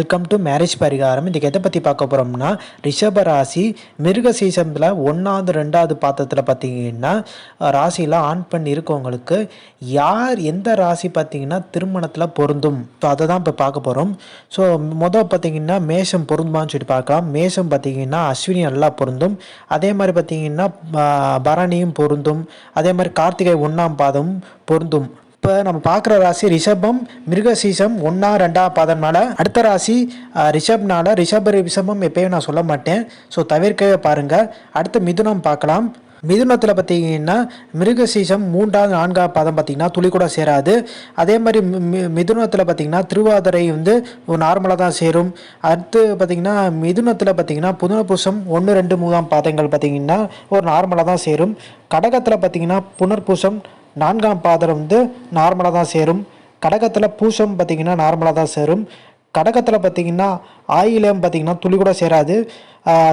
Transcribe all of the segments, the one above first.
Welcome to marriage பரிகாரம் இதுக்கு எதை பற்றி பார்க்க போகிறோம்னா ரிஷப ராசி மிருக சீசனில் ஒன்றாவது ரெண்டாவது பாத்திரத்தில் பார்த்தீங்கன்னா ராசியில் ஆன் பண்ணி இருக்கவங்களுக்கு யார் எந்த ராசி பார்த்தீங்கன்னா திருமணத்தில் பொருந்தும்? ஸோ அதை தான் இப்போ பார்க்க போகிறோம் ஸோ மொதல் பார்த்தீங்கன்னா மேஷம் பொருந்துமான்னு சொல்லி பார்க்கலாம். மேஷம் பார்த்தீங்கன்னா அஸ்வினி நல்லா பொருந்தும். அதே மாதிரி பார்த்தீங்கன்னா பரணியும் பொருந்தும். அதே மாதிரி கார்த்திகை ஒன்றாம் பாதம் பொருந்தும். இப்போ நம்ம பார்க்குற ராசி ரிஷபம் மிருகசீசம் ஒன்றா ரெண்டா பாதம்னால அடுத்த ராசி ரிஷப்னால் ரிஷப்னால ரிஷப ரிஷபம் எப்பயும் நான் சொல்ல மாட்டேன். ஸோ தவிர்க்கவே பாருங்கள் அடுத்து மிதுனம் பார்க்கலாம். மிதுனத்தில் பார்த்தீங்கன்னா மிருகசீசம் மூன்றாவது நான்காவது பாதம் பார்த்தீங்கன்னா துளி கூட சேராது. அதே மாதிரி மி- மி- மிதுனத்தில் பார்த்தீங்கன்னா திருவாதிரை வந்து நார்மலாக தான் சேரும். அடுத்து பார்த்தீங்கன்னா மிதுனத்தில் பார்த்தீங்கன்னா புனர்பூசம் ஒன்று ரெண்டு மூணாம் பாதங்கள் பார்த்தீங்கன்னா ஒரு நார்மலாக தான் சேரும். கடகத்தில் பார்த்தீங்கன்னா புனர்பூசம் நான்காம் பாதம் வந்து நார்மலாக தான் சேரும். கடகத்தில் பூசம் பார்த்தீங்கன்னா நார்மலாக தான் சேரும். கடகத்தில் பார்த்தீங்கன்னா ஆயிலம் பார்த்தீங்கன்னா துளி கூட சேராது.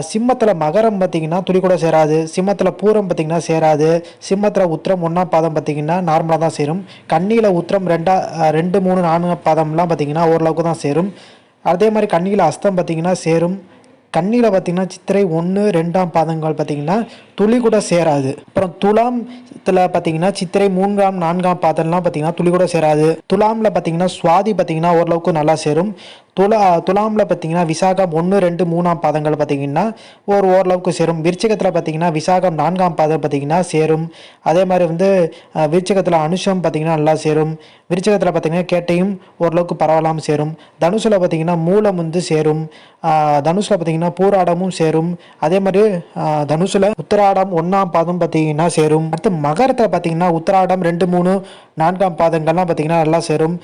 சிம்மத்தில் மகரம் பார்த்தீங்கன்னா துளி கூட சேராது. சிம்மத்தில் பூரம் பார்த்தீங்கன்னா சேராது. சிம்மத்தில் உத்திரம் ஒன்றாம் பாதம் பார்த்தீங்கன்னா நார்மலாக தான் சேரும். கண்ணியில் உத்திரம் ரெண்டா ரெண்டு மூணு நான்கு பாதம்லாம் பார்த்தீங்கன்னா ஓரளவுக்கு தான் சேரும். அதே மாதிரி கண்ணியில் அஸ்தம் பார்த்தீங்கன்னா சேரும். கண்ணியில் பார்த்தீங்கன்னா சித்திரை ஒன்று ரெண்டாம் பாதங்கள் பார்த்தீங்கன்னா துளி கூட சேராது. அப்புறம் துலாம்த்தில் பார்த்திங்கன்னா சித்திரை மூன்றாம் நான்காம் பாதம்லாம் பார்த்தீங்கன்னா துளி கூட சேராது. துலாமில் பார்த்தீங்கன்னா சுவாதி பார்த்தீங்கன்னா ஓரளவுக்கு நல்லா சேரும். துலா துலாமில் பார்த்தீங்கன்னா விசாகம் ஒன்று ரெண்டு மூணாம் பாதங்கள் பார்த்தீங்கன்னா ஒரு ஓரளவுக்கு சேரும். விருச்சிகத்தில் பார்த்தீங்கன்னா விசாகம் நான்காம் பாதம் பார்த்தீங்கன்னா சேரும். அதே மாதிரி வந்து அஹ், விருச்சிகத்தில் அனுஷம் பார்த்தீங்கன்னா நல்லா சேரும். விருச்சிகத்தில் பார்த்தீங்கன்னா கேட்டையும் ஓரளவுக்கு பரவலாமல் சேரும். தனுசில் பார்த்தீங்கன்னா மூலம் வந்து சேரும். தனுஷில் தனுசில் பார்த்தீங்கன்னா பூராடமும் சேரும். அதே மாதிரி தனுஷில் உத்தராடம் ஒன்றாம் பாதம் பார்த்தீங்கன்னா சேரும். அடுத்து மகரத்தில் பார்த்தீங்கன்னா உத்தராடம் ரெண்டு மூணு நான்காம் பாதங்கள்லாம் பார்த்தீங்கன்னா நல்லா சேரும்.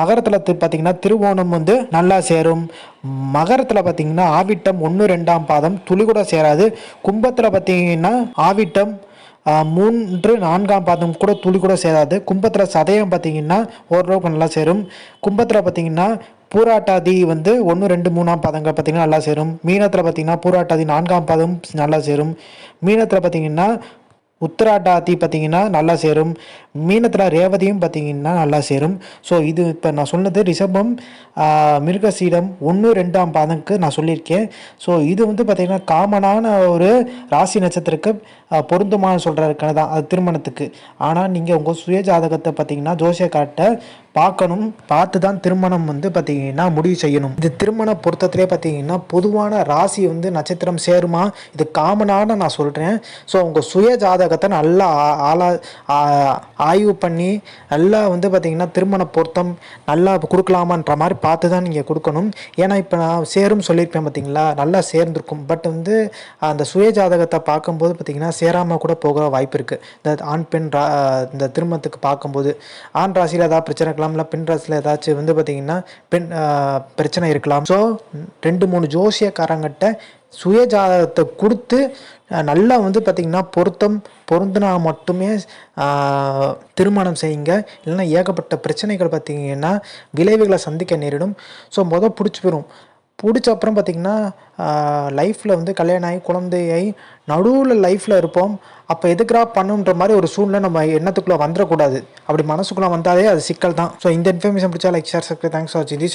மகரத்தில் பார்த்தீங்கன்னா திருவோணம் வந்து நல்லா சேரும். மகரத்தில் பார்த்தீங்கன்னா ஆவிட்டம் ஒன்று ரெண்டாம் பாதம் துளி கூட சேராது. கும்பத்தில் பார்த்தீங்கன்னா ஆவிட்டம் மூன்று நான்காம் பாதம் கூட துளி கூட சேராது. கும்பத்தில் சதயம் பார்த்தீங்கன்னா ஓரளவுக்கு நல்லா சேரும். கும்பத்தில் பார்த்தீங்கன்னா பூராட்டாதி வந்து ஒன்று ரெண்டு மூணாம் பாதங்கள் பார்த்தீங்கன்னா நல்லா சேரும். மீனத்தில் பார்த்திங்கன்னா பூராட்டாதி நான்காம் பாதம் நல்லா சேரும். மீனத்தில் பார்த்தீங்கன்னா உத்திராட்டாதி பார்த்தீங்கன்னா நல்லா சேரும். மீனத்தில் ரேவதியும் பார்த்தீங்கன்னா நல்லா சேரும். ஸோ இது இப்போ நான் சொன்னது ரிஷபம் மிருகசீடம் ஒன்று ரெண்டாம் பாதம்க்கு நான் சொல்லியிருக்கேன். ஸோ இது வந்து பார்த்திங்கன்னா காமனான ஒரு ராசி நட்சத்திரக்கு பொருந்துமான சொல்கிறதுக்கான தான் அது திருமணத்துக்கு. ஆனால் நீங்கள் உங்கள் சுய ஜாதகத்தை பார்த்தீங்கன்னா ஜோசிய பார்க்கணும். பார்த்து தான் திருமணம் வந்து பார்த்தீங்கன்னா முடிவு செய்யணும். இது திருமண பொருத்தத்திலே பார்த்தீங்கன்னா பொதுவான ராசி வந்து நட்சத்திரம் சேருமா? இது காமனான நான் சொல்கிறேன் ஸோ உங்கள் சுய ஜாதகத்தை நல்லா ஆளா ஆய்வு பண்ணி நல்லா வந்து பார்த்தீங்கன்னா திருமண பொருத்தம் நல்லா கொடுக்கலாமான்ற மாதிரி பார்த்து தான் நீங்கள் கொடுக்கணும். ஏன்னா இப்போ நான் சேரும் சொல்லியிருப்பேன் பார்த்தீங்களா? நல்லா சேர்ந்துருக்கும். பட் வந்து அந்த சுய ஜாதகத்தை பார்க்கும்போது பார்த்தீங்கன்னா சேராமல் கூட போக வாய்ப்பு இருக்குது இந்த ஆண் பெண் ரா இந்த திருமணத்துக்கு பார்க்கும்போது. ஆண் ராசியில் ஏதாவது பிரச்சனை இருக்கலாம் இல்லை ஏதாச்சும் வந்து பார்த்தீங்கன்னா பின் பிரச்சனை இருக்கலாம். ஸோ ரெண்டு மூணு ஜோசியக்காரங்கிட்ட சுய ஜாதகத்தை கொடுத்து நல்லா வந்து பார்த்திங்கன்னா பொருத்தம் பொருந்தினா மட்டுமே திருமணம் செய்யுங்க. இல்லைன்னா ஏகப்பட்ட பிரச்சனைகள் பார்த்தீங்கன்னா விளைவுகளை சந்திக்க நேரிடும். ஸோ மொதல் பிடிச்சி போயிடும் பிடிச்ச அப்புறம் பார்த்திங்கன்னா லைஃப்பில் வந்து கல்யாணம் ஆகி குழந்தையாகி நடுவில் லைஃப்பில் இருப்போம். அப்போ எதுக்குறா பண்ணுன்ற மாதிரி ஒரு சூழ்நிலை நம்ம எண்ணத்துக்குள்ளே வந்துடக்கூடாது. அப்படி மனசுக்குள்ளே வந்தாலே அது சிக்கல் தான் ஸோ இந்த இன்ஃபர்மேஷன் பிடிச்சா like share subscribe thanks for வாட்சிங் தி